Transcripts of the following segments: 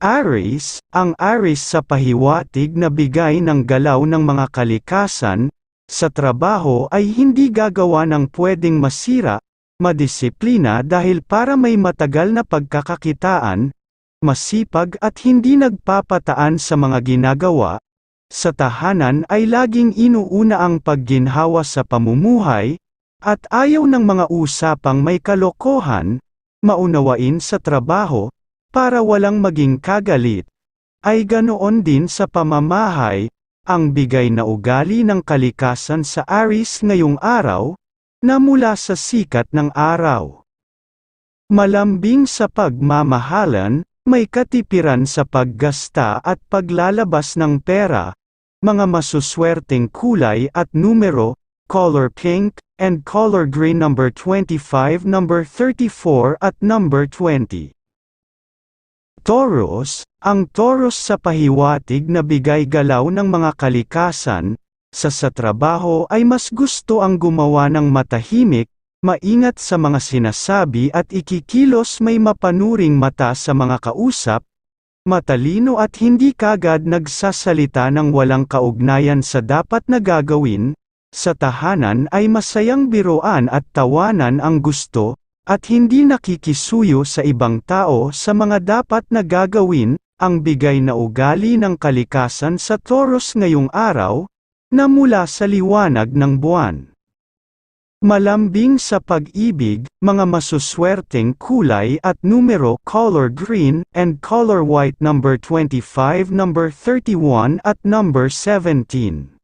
Aries, ang Aries sa pahiwatig na bigay ng galaw ng mga kalikasan, sa trabaho ay hindi gagawa ng pwedeng masira, madisiplina dahil para may matagal na pagkakakitaan, masipag at hindi nagpapataan sa mga ginagawa, sa tahanan ay laging inuuna ang pagginhawa sa pamumuhay, at ayaw ng mga usapang may kalokohan, maunawain sa trabaho, para walang maging kagalit, ay ganoon din sa pamamahay, ang bigay na ugali ng kalikasan sa Aris ngayong araw, na mula sa sikat ng araw. Malambing sa pagmamahalan, may katipiran sa paggasta at paglalabas ng pera, mga masuswerteng kulay at numero, color pink, and color green number 25 number 34 at number 20. Taurus, ang Taurus sa pahiwatig na bigay galaw ng mga kalikasan, sa sa trabaho ay mas gusto ang gumawa ng matahimik, maingat sa mga sinasabi at ikikilos may mapanuring mata sa mga kausap, matalino at hindi kagad nagsasalita ng walang kaugnayan sa dapat na gagawin, sa tahanan ay masayang biroan at tawanan ang gusto, at hindi nakikisuyo sa ibang tao sa mga dapat na gagawin, ang bigay na ugali ng kalikasan sa Taurus ngayong araw, na mula sa liwanag ng buwan. Malambing sa pag-ibig, mga masuswerteng kulay at numero color green and color white number 25 number 31 at number 17.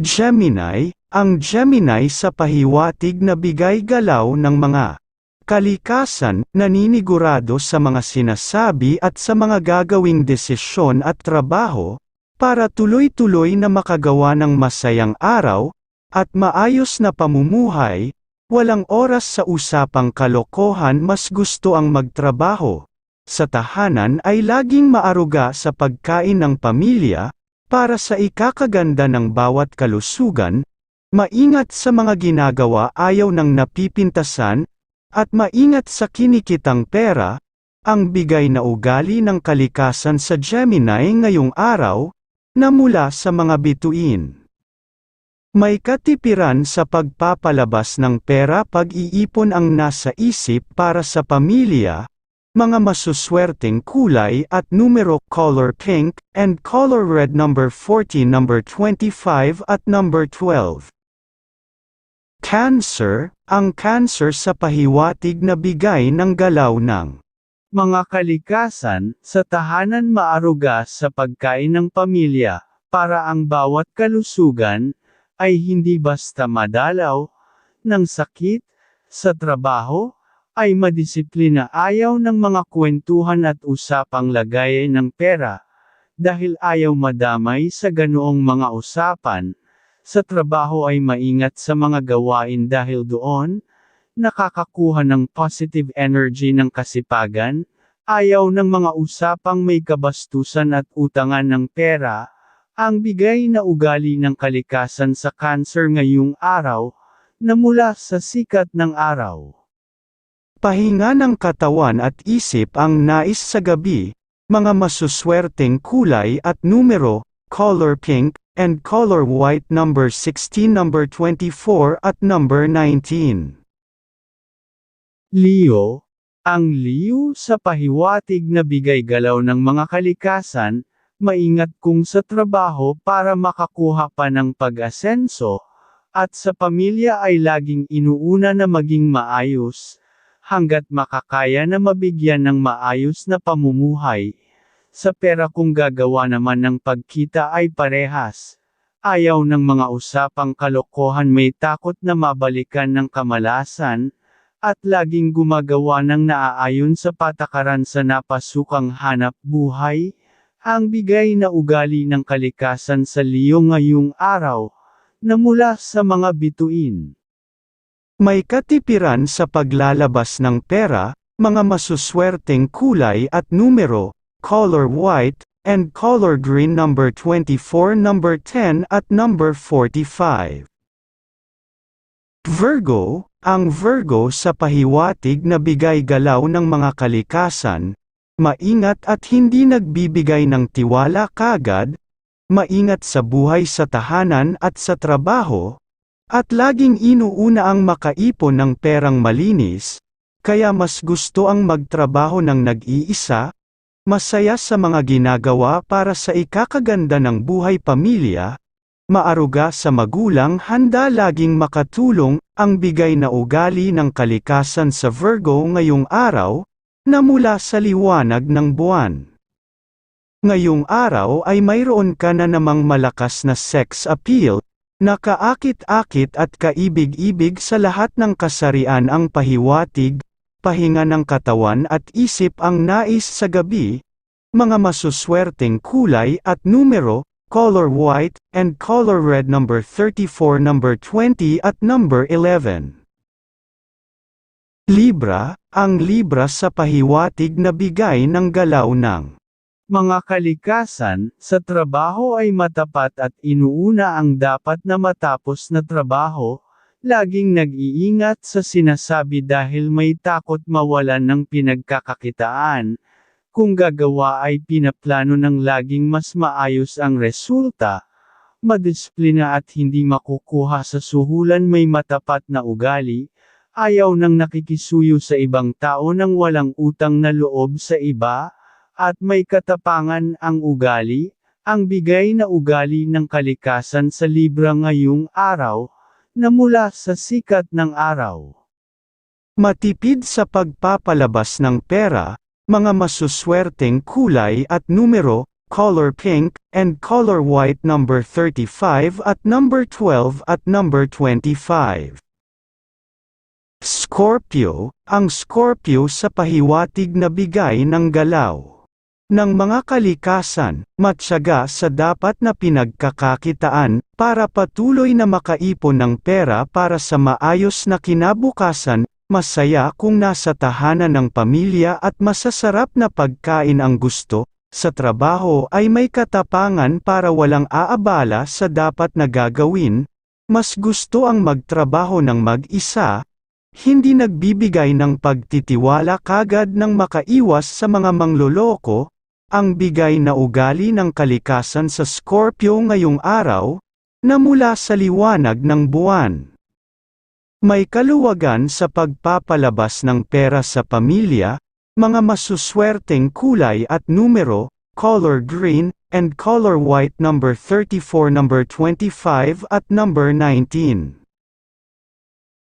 Gemini, ang Gemini sa pahiwatig na bigay galaw ng mga kalikasan, naninigurado sa mga sinasabi at sa mga gagawing desisyon at trabaho, para tuloy-tuloy na makagawa ng masayang araw, at maayos na pamumuhay, walang oras sa usapang kalokohan mas gusto ang magtrabaho. Sa tahanan ay laging maaruga sa pagkain ng pamilya, para sa ikakaganda ng bawat kalusugan, maingat sa mga ginagawa ayaw ng napipintasan, at maingat sa kinikitang pera, ang bigay na ugali ng kalikasan sa Gemini ngayong araw, na mula sa mga bituin. May katipiran sa pagpapalabas ng pera pag-iipon ang nasa isip para sa pamilya, mga masuswerteng kulay at numero color pink and color red number 40 number 25 at number 12. Cancer, ang cancer sa pahiwatig na bigay ng galaw ng mga kalikasan, sa tahanan maaruga sa pagkain ng pamilya, para ang bawat kalusugan, ay hindi basta madalaw, ng sakit, sa trabaho, ay madisiplina. Ayaw ng mga kwentuhan at usapang lagay ng pera, dahil ayaw madamay sa ganoong mga usapan, sa trabaho ay maingat sa mga gawain dahil doon, nakakakuha ng positive energy ng kasipagan, ayaw ng mga usapang may kabastusan at utangan ng pera, ang bigay na ugali ng kalikasan sa cancer ngayong araw, na mula sa sikat ng araw. Pahinga ng katawan at isip ang nais sa gabi, mga masuswerteng kulay at numero, color pink, and color white number 16 number 24 at number 19. Leo, ang Leo sa pahiwatig na bigay galaw ng mga kalikasan, maingat kung sa trabaho para makakuha pa ng pag-asenso, at sa pamilya ay laging inuuna na maging maayos, hanggat makakaya na mabigyan ng maayos na pamumuhay. Sa pera kung gagawa naman ng pagkita ay parehas. Ayaw ng mga usapang kalokohan may takot na mabalikan ng kamalasan, at laging gumagawa ng naaayon sa patakaran sa napasukang hanap buhay, ang bigay na ugali ng kalikasan sa Leo ngayong araw, na mula sa mga bituin. May katipiran sa paglalabas ng pera, mga masuswerteng kulay at numero, color white, and color green number 24 number 10 at number 45. Virgo, ang Virgo sa pahiwatig na bigay galaw ng mga kalikasan, maingat at hindi nagbibigay ng tiwala kagad, maingat sa buhay sa tahanan at sa trabaho, at laging inuuna ang makaipon ng perang malinis, kaya mas gusto ang magtrabaho ng nag-iisa, masaya sa mga ginagawa para sa ikakaganda ng buhay pamilya, maaruga sa magulang handa laging makatulong, ang bigay na ugali ng kalikasan sa Virgo ngayong araw, na mula sa liwanag ng buwan. Ngayong araw ay mayroon ka na namang malakas na sex appeal, nakaakit-akit at kaibig-ibig sa lahat ng kasarian ang pahiwatig, pahinga ng katawan at isip ang nais sa gabi, mga masuswerteng kulay at numero, color white, and color red number 34 number 20 at number 11. Libra, ang Libra sa pahiwatig na bigay ng galaw ng mga kalikasan, sa trabaho ay matapat at inuuna ang dapat na matapos na trabaho, laging nag-iingat sa sinasabi dahil may takot mawalan ng pinagkakakitaan, kung gagawa ay pinaplano ng laging mas maayos ang resulta, madisiplina at hindi makukuha sa suhulan may matapat na ugali, ayaw nang nakikisuyo sa ibang tao nang walang utang na loob sa iba, at may katapangan ang ugali, ang bigay na ugali ng kalikasan sa Libra ngayong araw, na mula sa sikat ng araw. Matipid sa pagpapalabas ng pera, mga masuswerteng kulay at numero, color pink, and color white number 35 at number 12 at number 25. Scorpio, ang Scorpio sa pahiwatig na bigay ng galaw ng mga kalikasan, matyaga sa dapat na pinagkakakitaan, para patuloy na makaipon ng pera para sa maayos na kinabukasan, masaya kung nasa tahanan ng pamilya at masasarap na pagkain ang gusto, sa trabaho ay may katapangan para walang aabala sa dapat na gagawin, mas gusto ang magtrabaho ng mag-isa, hindi nagbibigay ng pagtitiwala kagad ng makaiwas sa mga mangloloko, ang bigay na ugali ng kalikasan sa Scorpio ngayong araw, na mula sa liwanag ng buwan. May kaluwagan sa pagpapalabas ng pera sa pamilya, mga masuswerteng kulay at numero, color green, and color white number 34 number 25 at number 19.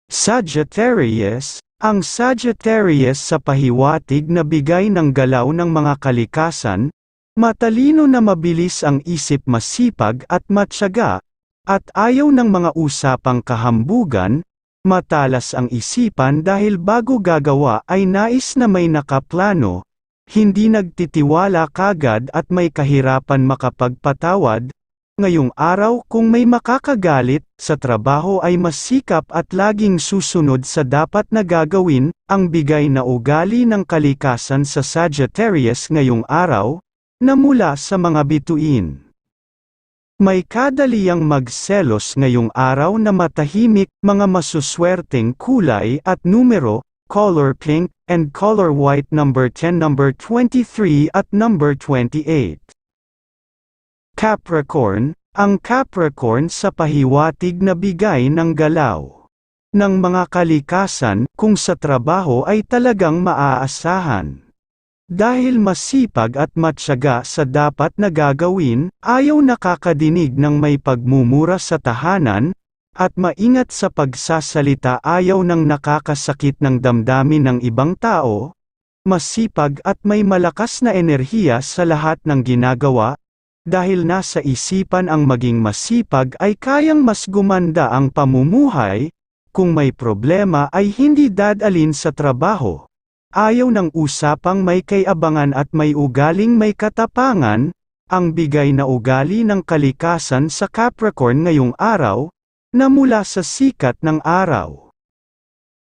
Sagittarius, ang Sagittarius sa pahiwatig na bigay ng galaw ng mga kalikasan, matalino na mabilis ang isip masipag at matyaga, at ayaw ng mga usapang kahambugan, matalas ang isipan dahil bago gagawa ay nais na may nakaplano, hindi nagtitiwala kagad at may kahirapan makapagpatawad, Ngayong araw kung may makakagalit, sa trabaho ay masikap at laging susunod sa dapat na gagawin, ang bigay na ugali ng kalikasan sa Sagittarius ngayong araw, na mula sa mga bituin. May kadaliyang magselos ngayong araw na matahimik, mga masuswerteng kulay at numero, color pink, and color white number 10 number 23 at number 28. Capricorn, ang Capricorn sa pahiwatig na bigay ng galaw ng mga kalikasan kung sa trabaho ay talagang maaasahan. Dahil masipag at matyaga sa dapat na gagawin, ayaw nakakadinig ng may pagmumura sa tahanan, at maingat sa pagsasalita ayaw ng nakakasakit ng damdamin ng ibang tao, masipag at may malakas na enerhiya sa lahat ng ginagawa, dahil nasa isipan ang maging masipag ay kayang mas gumanda ang pamumuhay, kung may problema ay hindi dadalin sa trabaho. Ayaw ng usapang may kayabangan at may ugaling may katapangan, ang bigay na ugali ng kalikasan sa Capricorn ngayong araw, na mula sa sikat ng araw.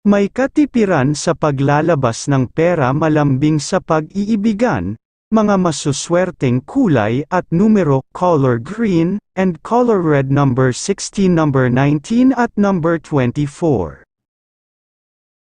May katipiran sa paglalabas ng pera malambing sa pag-iibigan, mga masuswerteng kulay at numero color green and color red number 16 number 19 at number 24.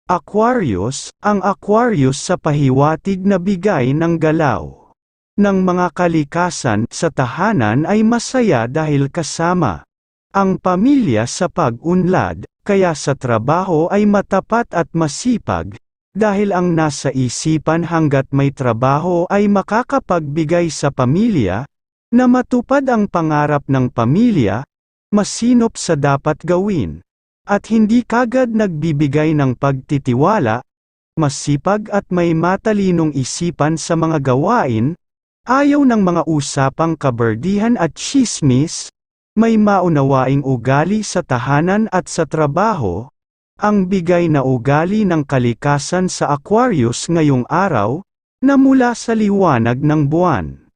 Aquarius, ang Aquarius sa pahiwatig na bigay ng galaw ng mga kalikasan sa tahanan ay masaya dahil kasama ang pamilya sa pag-unlad, kaya sa trabaho ay matapat at masipag, dahil ang nasa isipan hanggat may trabaho ay makakapagbigay sa pamilya, na matupad ang pangarap ng pamilya, masinop sa dapat gawin, at hindi kagad nagbibigay ng pagtitiwala, masipag at may matalinong isipan sa mga gawain, ayaw ng mga usapang kaberdihan at chismis, may maunawaing ugali sa tahanan at sa trabaho, ang bigay na ugali ng kalikasan sa Aquarius ngayong araw, na mula sa liwanag ng buwan.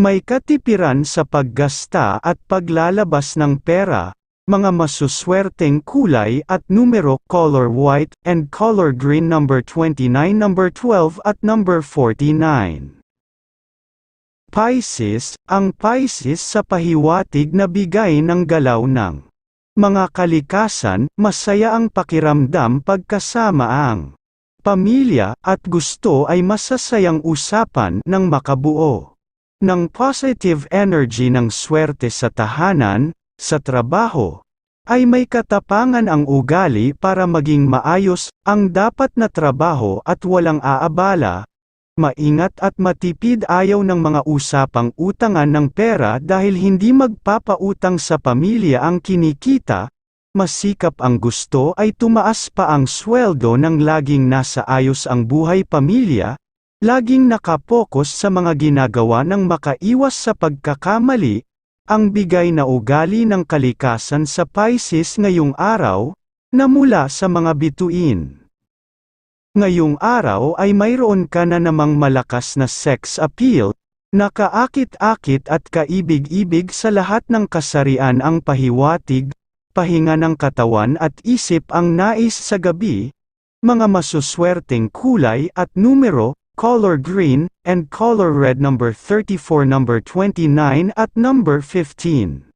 May katipiran sa paggasta at paglalabas ng pera, mga masuswerteng kulay at numero color white and color green number 29 number 12 at number 49. Pisces, ang Pisces sa pahiwatig na bigay ng galaw ng mga kalikasan, masaya ang pakiramdam pagkasama ang pamilya at gusto ay masasayang usapan ng makabuo ng positive energy ng swerte sa tahanan, sa trabaho, ay may katapangan ang ugali para maging maayos ang dapat na trabaho at walang aabala, maingat at matipid ayaw ng mga usapang utangan ng pera dahil hindi magpapautang sa pamilya ang kinikita, masikap ang gusto ay tumaas pa ang sweldo ng laging nasa ayos ang buhay pamilya, laging nakapokus sa mga ginagawa ng makaiwas sa pagkakamali, ang bigay na ugali ng kalikasan sa Pisces ngayong araw, na mula sa mga bituin. Ngayong araw ay mayroon ka na namang malakas na sex appeal, nakaakit-akit at kaibig-ibig sa lahat ng kasarian ang pahiwatig, pahinga ng katawan at isip ang nais sa gabi, mga masuswerteng kulay at numero, color green, and color red number 34 number 29 at number 15.